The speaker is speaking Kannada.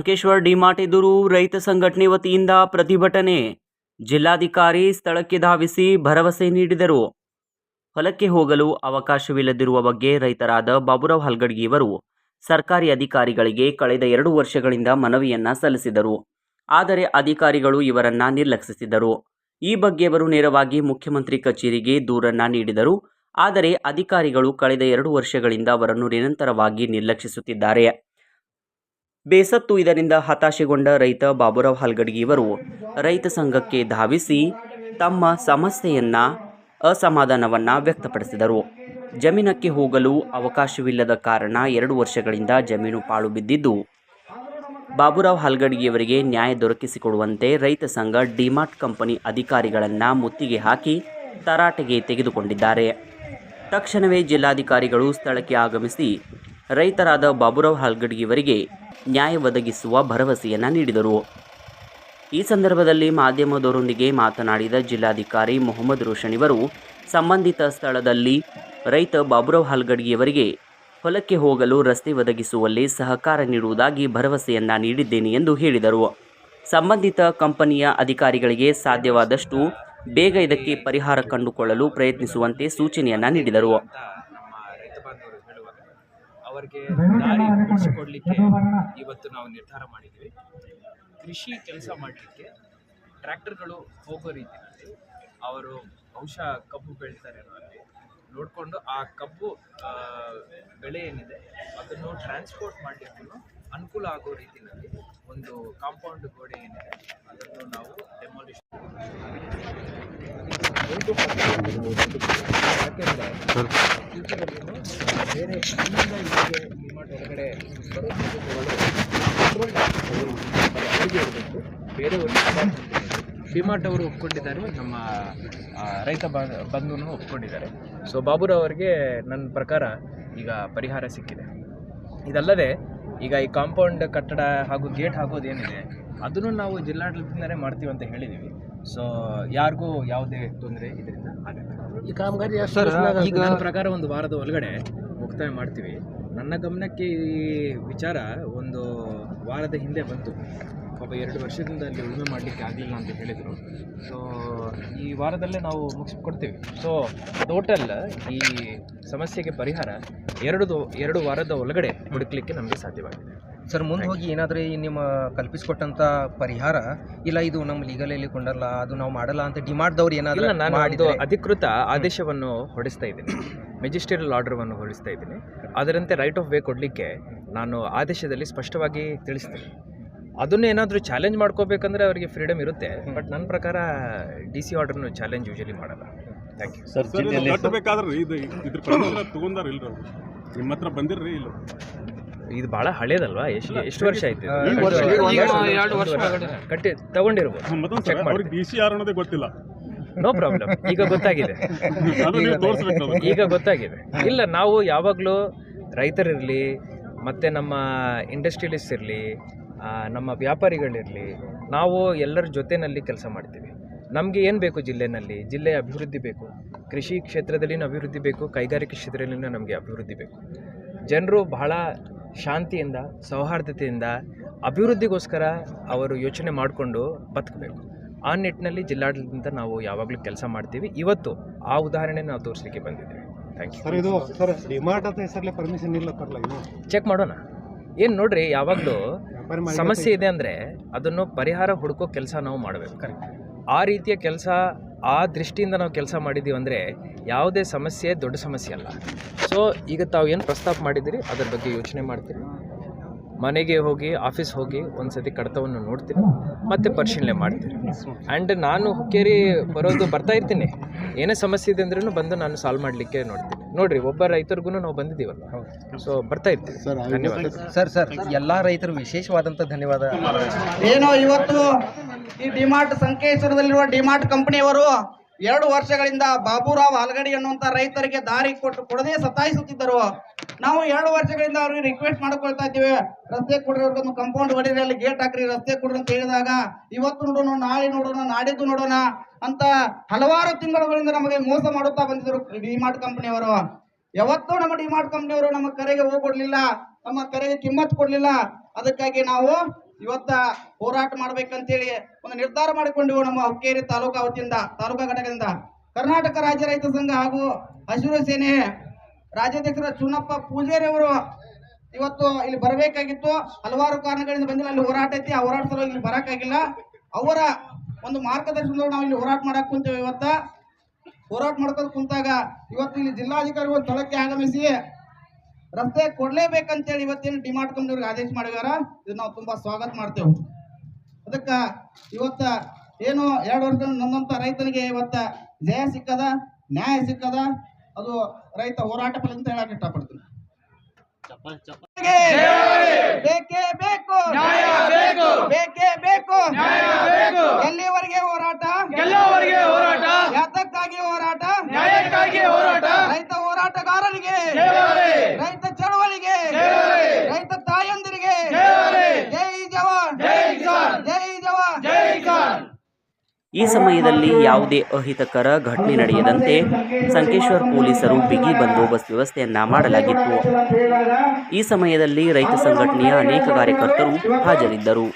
ಲಂಕೇಶ್ವರ ಡಿಮಾರ್ಟ್ ಎದುರು ರೈತ ಸಂಘಟನೆ ವತಿಯಿಂದ ಪ್ರತಿಭಟನೆ ಜಿಲ್ಲಾಧಿಕಾರಿ ಸ್ಥಳಕ್ಕೆ ಧಾವಿಸಿ ಭರವಸೆ ನೀಡಿದರು. ಹೊಲಕ್ಕೆ ಹೋಗಲು ಅವಕಾಶವಿಲ್ಲದಿರುವ ಬಗ್ಗೆ ರೈತರಾದ ಬಾಬುರಾವ್ ಹಲ್ಗಡ್ಗಿ ಅವರು ಸರ್ಕಾರಿ ಅಧಿಕಾರಿಗಳಿಗೆ ಕಳೆದ ಎರಡು ವರ್ಷಗಳಿಂದ ಮನವಿಯನ್ನ ಸಲ್ಲಿಸಿದರು. ಆದರೆ ಅಧಿಕಾರಿಗಳು ಇವರನ್ನ ನಿರ್ಲಕ್ಷಿಸಿದರು ಈ ಬಗ್ಗೆ ಅವರು ನೇರವಾಗಿ ಮುಖ್ಯಮಂತ್ರಿ ಕಚೇರಿಗೆ ದೂರನ್ನ ನೀಡಿದರು. ಆದರೆ ಅಧಿಕಾರಿಗಳು ಕಳೆದ ಎರಡು ವರ್ಷಗಳಿಂದ ಅವರನ್ನು ನಿರಂತರವಾಗಿ ನಿರ್ಲಕ್ಷಿಸುತ್ತಿದ್ದಾರೆ. ಬೇಸತ್ತು ಇದರಿಂದ ಹತಾಶೆಗೊಂಡ ರೈತ ಬಾಬುರಾವ್ ಹಲ್ಗಡ್ಗಿಯವರು ರೈತ ಸಂಘಕ್ಕೆ ಧಾವಿಸಿ ತಮ್ಮ ಸಮಸ್ಯೆಯನ್ನು, ಅಸಮಾಧಾನವನ್ನು ವ್ಯಕ್ತಪಡಿಸಿದರು. ಜಮೀನಕ್ಕೆ ಹೋಗಲು ಅವಕಾಶವಿಲ್ಲದ ಕಾರಣ ಎರಡು ವರ್ಷಗಳಿಂದ ಜಮೀನು ಪಾಳು ಬಿದ್ದಿದ್ದು, ಬಾಬುರಾವ್ ಹಲ್ಗಡ್ಗಿಯವರಿಗೆ ನ್ಯಾಯ ದೊರಕಿಸಿಕೊಡುವಂತೆ ರೈತ ಸಂಘ ಡಿಮಾರ್ಟ್ ಕಂಪನಿ ಅಧಿಕಾರಿಗಳನ್ನು ಮುತ್ತಿಗೆ ಹಾಕಿ ತರಾಟೆಗೆ ತೆಗೆದುಕೊಂಡಿದ್ದಾರೆ. ತಕ್ಷಣವೇ ಜಿಲ್ಲಾಧಿಕಾರಿಗಳು ಸ್ಥಳಕ್ಕೆ ಆಗಮಿಸಿ ರೈತರಾದ ಬಾಬುರಾವ್ ಹಲ್ಗಡ್ಗಿಯವರಿಗೆ ನ್ಯಾಯ ಒದಗಿಸುವ ಭರವಸೆಯನ್ನು ನೀಡಿದರು. ಈ ಸಂದರ್ಭದಲ್ಲಿ ಮಾಧ್ಯಮದವರೊಂದಿಗೆ ಮಾತನಾಡಿದ ಜಿಲ್ಲಾಧಿಕಾರಿ ಮೊಹಮ್ಮದ್ ರೋಷನ್ ಇವರು, ಸಂಬಂಧಿತ ಸ್ಥಳದಲ್ಲಿ ರೈತ ಬಾಬುರಾವ್ ಹಲ್ಗಡ್ಗಿಯವರಿಗೆ ಹೊಲಕ್ಕೆ ಹೋಗಲು ರಸ್ತೆ ಒದಗಿಸುವಲ್ಲಿ ಸಹಕಾರ ನೀಡುವುದಾಗಿ ಭರವಸೆಯನ್ನ ನೀಡಿದ್ದೇನೆ ಎಂದು ಹೇಳಿದರು. ಸಂಬಂಧಿತ ಕಂಪನಿಯ ಅಧಿಕಾರಿಗಳಿಗೆ ಸಾಧ್ಯವಾದಷ್ಟು ಬೇಗ ಇದಕ್ಕೆ ಪರಿಹಾರ ಕಂಡುಕೊಳ್ಳಲು ಪ್ರಯತ್ನಿಸುವಂತೆ ಸೂಚನೆಯನ್ನ ನೀಡಿದರು ನಮ್ಮ ರೈತ ಬಾಂಧವರು ಹೇಳುವಾಗ ಅವರಿಗೆ ದಾರಿ ಕೊಡಿಸಿಕೊಡ್ಲಿಕ್ಕೆ ಇವತ್ತು ನಾವು ನಿರ್ಧಾರ ಮಾಡಿದ್ವಿ ಕೃಷಿ ಕೆಲಸ ಮಾಡಲಿಕ್ಕೆ ಟ್ರ್ಯಾಕ್ಟರ್ಗಳು ಹೋಗೋ ರೀತಿಯಲ್ಲಿ ಅವರು ಬಹುಶಃ ಕಬ್ಬು ಬೆಳೀತಾರೆ ನೋಡಿಕೊಂಡು ಆ ಕಬ್ಬು ಬೆಳೆ ಏನಿದೆ ಅದನ್ನು ಟ್ರಾನ್ಸ್ಪೋರ್ಟ್ ಮಾಡಲಿಕ್ಕೂ ಅನುಕೂಲ ಆಗೋ ರೀತಿಯಲ್ಲಿ ಒಂದು ಕಾಂಪೌಂಡ್ ಗೋಡೆ ಏನಿದೆ ಅದನ್ನು ನಾವು ಡೆಮಾಲಿಷ್ ಯಾಕೆಂದರೆ ಬೇರೆ ಇಲ್ಲಿಂದ ಇಲ್ಲಿಗೆ ಡಿಮಾರ್ಟ್ ಒಳಗಡೆ ಬರೋ ಡಿಮಾರ್ಟ್ ಅವರು ಒಪ್ಕೊಂಡಿದ್ದಾರೆ ನಮ್ಮ ರೈತ ಬಂಧುನು ಒಪ್ಕೊಂಡಿದ್ದಾರೆ. ಸೊ ಬಾಬುರ ಅವರಿಗೆ ನನ್ನ ಪ್ರಕಾರ ಈಗ ಪರಿಹಾರ ಸಿಕ್ಕಿದೆ. ಇದಲ್ಲದೆ ಈಗ ಈ ಕಾಂಪೌಂಡ್ ಕಟ್ಟಡ ಹಾಗೂ ಗೇಟ್ ಹಾಕೋದೇನಿದೆ ಅದನ್ನು ನಾವು ಜಿಲ್ಲಾಡಳಿತದಿಂದಲೇ ಮಾಡ್ತೀವಿ ಅಂತ ಹೇಳಿದ್ದೀವಿ ಸೊ ಯಾರಿಗೂ ಯಾವುದೇ ತೊಂದರೆ ಇದರಿಂದ ಆಗಲ್ಲ. ಈ ಕಾಮಗಾರಿ ಸರ್ ಈಗ ನನ್ನ ಪ್ರಕಾರ ಒಂದು ವಾರದ ಒಳಗಡೆ ಮುಕ್ತಾಯ ಮಾಡ್ತೀವಿ. ನನ್ನ ಗಮನಕ್ಕೆ ಈ ವಿಚಾರ ಒಂದು ವಾರದ ಹಿಂದೆ ಬಂತು. ಪಾಪ ಎರಡು ವರ್ಷದಿಂದ ಅಲ್ಲಿ ಉಳುಮೆ ಮಾಡಲಿಕ್ಕೆ ಆಗಲಿಲ್ಲ ಅಂತ ಹೇಳಿದರು. ಸೊ ಈ ವಾರದಲ್ಲೇ ನಾವು ಮುಗಿಸ್ಕೊಡ್ತೀವಿ. ಸೊ ಟೋಟಲ್ ಈ ಸಮಸ್ಯೆಗೆ ಪರಿಹಾರ ಎರಡು ಎರಡು ವಾರದ ಒಳಗಡೆ ಹುಡುಕ್ಲಿಕ್ಕೆ ನಮಗೆ ಸಾಧ್ಯವಾಗಿದೆ. ಸರ್ ಮುಂದೆ ಹೋಗಿ ಏನಾದರೂ ಈ ನಿಮ್ಮ ಕಲ್ಪಿಸಿಕೊಟ್ಟಂಥ ಪರಿಹಾರ? ಇಲ್ಲ ಇದು ನಮ್ಮ ಲೀಗಲಲ್ಲಿ ಕೊಂಡಲ್ಲ ಅದು ನಾವು ಮಾಡಲ್ಲ ಅಂತ ಡಿಮಾಂಡ್ದವ್ರು ಏನಾದರೂ ಇಲ್ಲ ನಾನು ಮಾಡಿದ್ದು ಅಧಿಕೃತ ಆದೇಶವನ್ನು ಹೊಡಿಸ್ತಾ ಇದ್ದೀನಿ. ಮೆಜಿಸ್ಟ್ರಿಯಲ್ ಆರ್ಡರ್ವನ್ನು ಹೊರಡಿಸ್ತಾ ಇದ್ದೀನಿ. ಅದರಂತೆ ರೈಟ್ ಆಫ್ ವೇ ಕೊಡಲಿಕ್ಕೆ ನಾನು ಆದೇಶದಲ್ಲಿ ಸ್ಪಷ್ಟವಾಗಿ ತಿಳಿಸ್ತೀನಿ. ಅದನ್ನು ಏನಾದರೂ ಚಾಲೆಂಜ್ ಮಾಡ್ಕೋಬೇಕಂದ್ರೆ ಅವರಿಗೆ ಫ್ರೀಡಮ್ ಇರುತ್ತೆ. ಬಟ್ ನನ್ನ ಪ್ರಕಾರ ಡಿ ಸಿ ಆರ್ಡರ್ನು ಚಾಲೆಂಜ್ ಯೂಶಲಿ ಮಾಡಲ್ಲ. ಥ್ಯಾಂಕ್ ಯು ಸರ್ ಇದು ಕಟ್ಟಬೇಕಾದ್ರೆ ಇದು ಇದ್ರ ಪರಿಹಾರ ತಗೊಂಡಾರ ಇಲ್ರಿ ನಿಮ್ಮ ಹತ್ರ ಬಂದಿರ್ರಿ ಇಲ್ಲ? ಇದು ಬಹಳ ಹಳೇದಲ್ವಾ? ಎಷ್ಟು ಎಷ್ಟು ವರ್ಷ ಆಯ್ತು ಕಟ್ಟಿ ತಗೊಂಡಿರ್ಬೋದು. ಮತ್ತೊಂದು ಚೆಕ್ ಮಾಡಿ. ಡಿ ಸಿ ಯಾರು ಅನ್ನೋದೇ ಗೊತ್ತಿಲ್ಲ. ನೋ ಪ್ರಾಬ್ಲಮ್ ಈಗ ಗೊತ್ತಾಗಿದೆ. ಅದು ನೀವು ತೋರಿಸ್ಬೇಕು ಈಗ ಗೊತ್ತಾಗಿದೆ. ಇಲ್ಲ ನಾವು ಯಾವಾಗಲೂ ರೈತರಿರಲಿ ಮತ್ತು ನಮ್ಮ ಇಂಡಸ್ಟ್ರಿಯಲಿಸ್ಟ್ ಇರಲಿ ನಮ್ಮ ವ್ಯಾಪಾರಿಗಳಿರಲಿ ನಾವು ಎಲ್ಲರ ಜೊತೆಯಲ್ಲಿ ಕೆಲಸ ಮಾಡ್ತೀವಿ. ನಮಗೆ ಏನು ಬೇಕು ಜಿಲ್ಲೆನಲ್ಲಿ? ಜಿಲ್ಲೆಯ ಅಭಿವೃದ್ಧಿ ಬೇಕು. ಕೃಷಿ ಕ್ಷೇತ್ರದಲ್ಲಿನೂ ಅಭಿವೃದ್ಧಿ ಬೇಕು ಕೈಗಾರಿಕೆ ಕ್ಷೇತ್ರದಲ್ಲಿನೂ ನಮಗೆ ಅಭಿವೃದ್ಧಿ ಬೇಕು. ಜನರು ಬಹಳ ಶಾಂತಿಯಿಂದ ಸೌಹಾರ್ದತೆಯಿಂದ ಅಭಿವೃದ್ಧಿಗೋಸ್ಕರ ಅವರು ಯೋಚನೆ ಮಾಡಿಕೊಂಡು ಬದುಕಬೇಕು. ಆ ನಿಟ್ಟಿನಲ್ಲಿ ಜಿಲ್ಲಾಡಳಿತದಿಂದ ನಾವು ಯಾವಾಗಲೂ ಕೆಲಸ ಮಾಡ್ತೀವಿ. ಇವತ್ತು ಆ ಉದಾಹರಣೆ ನಾವು ತೋರಿಸಲಿಕ್ಕೆ ಬಂದಿದ್ದೀವಿ. ಥ್ಯಾಂಕ್ ಯು ಸರ್ ಇದು ಸರ್ ಡಿಮಾರ್ಟ್ ಅಂತ ಹೆಸರಲ್ಲಿ ಪರ್ಮಿಷನ್ ಇಲ್ಲ ಇನ್ನು ಚೆಕ್ ಮಾಡೋಣ. ಏನು ನೋಡ್ರಿ ಯಾವಾಗಲೂ ಸಮಸ್ಯೆ ಇದೆ ಅಂದರೆ ಅದನ್ನು ಪರಿಹಾರ ಹುಡುಕೋ ಕೆಲಸ ನಾವು ಮಾಡಬೇಕು. ಆ ರೀತಿಯ ಕೆಲಸ, ಆ ದೃಷ್ಟಿಯಿಂದ ನಾವು ಕೆಲಸ ಮಾಡಿದ್ದೀವಿ ಅಂದರೆ ಯಾವುದೇ ಸಮಸ್ಯೆ ದೊಡ್ಡ ಸಮಸ್ಯೆ ಅಲ್ಲ. ಸೊ ಈಗ ತಾವು ಏನು ಪ್ರಸ್ತಾಪ ಮಾಡಿದ್ದೀರಿ? ಅದರ ಬಗ್ಗೆ ಯೋಚನೆ ಮಾಡ್ತೀರಿ. ಮನೆಗೆ ಹೋಗಿ, ಆಫೀಸ್ ಹೋಗಿ ಒಂದು ಸತಿ ಕಡತವನ್ನು ನೋಡ್ತೀನಿ ಮತ್ತೆ ಪರಿಶೀಲನೆ ಮಾಡ್ತೀನಿ ಆ್ಯಂಡ್ ನಾನು ಹುಕ್ಕೇರಿ ಬರೋದು ಬರ್ತಾ ಇರ್ತೀನಿ. ಏನೇ ಸಮಸ್ಯೆ ಇದೆ ಅಂದ್ರೂ ಬಂದು ನಾನು ಸಾಲ್ವ್ ಮಾಡಲಿಕ್ಕೆ ನೋಡ್ತೀನಿ. ನೋಡ್ರಿ ಒಬ್ಬ ರೈತರಿಗೂ ನಾವು ಬಂದಿದ್ದೀವಲ್ಲ ಸೊ ಬರ್ತಾ ಇರ್ತೀವಿ. ಸರ್ ಸರ್ ಸರ್ ಎಲ್ಲಾ ರೈತರು ವಿಶೇಷವಾದಂತ ಧನ್ಯವಾದ. ಏನೋ ಇವತ್ತು ಈ ಡಿಮಾರ್ಟ್ ಸಂಕೇಶ್ವರದಲ್ಲಿರುವ ಡಿಮಾರ್ಟ್ ಕಂಪನಿಯವರು ಎರಡು ವರ್ಷಗಳಿಂದ ಬಾಬುರಾವ್ ಆಲ್ಗಡಿ ಅನ್ನುವಂತ ರೈತರಿಗೆ ದಾರಿ ಕೊಟ್ಟು ಕೊಡದೆ ಸತಾಯಿಸುತ್ತಿದ್ದರು. ನಾವು ಎರಡು ವರ್ಷಗಳಿಂದ ಅವ್ರಿಗೆ ರಿಕ್ವೆಸ್ಟ್ ಮಾಡ್ಕೊಳ್ತಾ ಇದ್ದೀವಿ. ರಸ್ತೆ ಕೊಡ್ರಿ ಅವ್ರಿಗೊಂದು ಕಂಪೌಂಡ್ ಹೊಡೀರಿ ಅಲ್ಲಿ ಗೇಟ್ ಹಾಕ್ರಿ, ರಸ್ತೆ ಕೊಡ್ರಿ ಅಂತ ಹೇಳಿದಾಗ, ಇವತ್ತು ನೋಡೋಣ, ನಾಳೆ ನೋಡೋಣ, ನಾಡಿದ್ದು ನೋಡೋಣ ಅಂತ ಹಲವಾರು ತಿಂಗಳುಗಳಿಂದ ನಮಗೆ ಮೋಸ ಮಾಡುತ್ತಾ ಬಂದಿದ್ರು ಡಿಮಾರ್ಟ್ ಕಂಪನಿಯವರು ಯಾವತ್ತೂ ನಮ್ಮ ಡಿಮಾರ್ಟ್ ಕಂಪನಿಯವರು ನಮ್ಮ ಕರೆಗೆ ಹೋಗ್ಕೊಡ್ಲಿಲ್ಲ ನಮ್ಮ ಕರೆಗೆ ಕಿಮ್ಮತ್ ಕೊಡ್ಲಿಲ್ಲ. ಅದಕ್ಕಾಗಿ ನಾವು ಇವತ್ತ ಹೋರಾಟ ಮಾಡ್ಬೇಕಂತೇಳಿ ಒಂದು ನಿರ್ಧಾರ ಮಾಡಿಕೊಂಡಿವು ನಮ್ಮ ಹುಕ್ಕೇರಿ ತಾಲೂಕಾ ವತಿಯಿಂದ ತಾಲೂಕಾ ಘಟಕದಿಂದ. ಕರ್ನಾಟಕ ರಾಜ್ಯ ರೈತ ಸಂಘ ಹಾಗೂ ಹಸಿರು ಸೇನೆ ರಾಜ್ಯಾಧ್ಯಕ್ಷರ ಚುನಪ್ಪ ಪೂಜೇರಿ ಅವರು ಇವತ್ತು ಇಲ್ಲಿ ಬರಬೇಕಾಗಿತ್ತು. ಹಲವಾರು ಕಾರಣಗಳಿಂದ ಬಂದಿಲ್ಲ. ಅಲ್ಲಿ ಹೋರಾಟ ಐತಿ. ಆ ಹೋರಾಟ ಸಲುವಾಗಿ ಇಲ್ಲಿ ಬರಕ್ಕಾಗಿಲ್ಲ ಅವರ ಒಂದು ಮಾರ್ಗದರ್ಶನದೊಳಗೆ ನಾವು ಇಲ್ಲಿ ಹೋರಾಟ ಮಾಡಕ್ ಕುಂತೇವೆ ಇವತ್ತ. ಹೋರಾಟ ಮಾಡ್ಕೊಂಡು ಕುಂತಾಗ ಇವತ್ತು ಇಲ್ಲಿ ಜಿಲ್ಲಾಧಿಕಾರಿಗಳು ಸ್ಥಳಕ್ಕೆ ಆಗಮಿಸಿ ರಸ್ತೆ ಕೊಡ್ಲೇಬೇಕಂತೇಳಿ ಇವತ್ತಿನ ಡಿಮಾರ್ಟ್ ಕಂಪ್ನಿಯವ್ರಿಗೆ ಆದೇಶ ಮಾಡಿದಾರ? ಇದು ನಾವು ತುಂಬಾ ಸ್ವಾಗತ ಮಾಡ್ತೇವೆ. ಅದಕ್ಕ ಇವತ್ತ ಏನು ಎರಡು ವರ್ಷ ನನ್ನಂತ ರೈತನಿಗೆ ಇವತ್ತ ಜಯ ಸಿಕ್ಕದ ನ್ಯಾಯ ಸಿಕ್ಕದ ಅದು ರೈತ ಹೋರಾಟ ಫಲ ಅಂತ ಹೇಳಕ್ ಇಷ್ಟಪಡ್ತೀನಿ. ಬೇಕೇ ಬೇಕು. ಬೇಕೇ. ಬೇಕು ಎಲ್ಲಿವರೆಗೆ ಹೋರಾಟ? ಎಲ್ಲವರೆಗೆ ಹೋರಾಟ? ಯಾತಕ್ಕಾಗಿ ಹೋರಾಟ? ನ್ಯಾಯಕ್ಕಾಗಿ ಹೋರಾಟ. ರೈತ ಹೋರಾಟಗಾರರಿಗೆ. ಈ ಸಮಯದಲ್ಲಿ ಯಾವುದೇ ಅಹಿತಕರ ಘಟನೆ ನಡೆಯದಂತೆ ಸಂಕೇಶ್ವರ್ ಪೊಲೀಸರು ಬಿಗಿ ಬಂದೋಬಸ್ತ್ ವ್ಯವಸ್ಥೆಯನ್ನ ಮಾಡಲಾಗಿತ್ತು. ಈ ಸಮಯದಲ್ಲಿ ರೈತ ಸಂಘಟನೆಯ ಅನೇಕ ಕಾರ್ಯಕರ್ತರು ಹಾಜರಿದ್ದರು.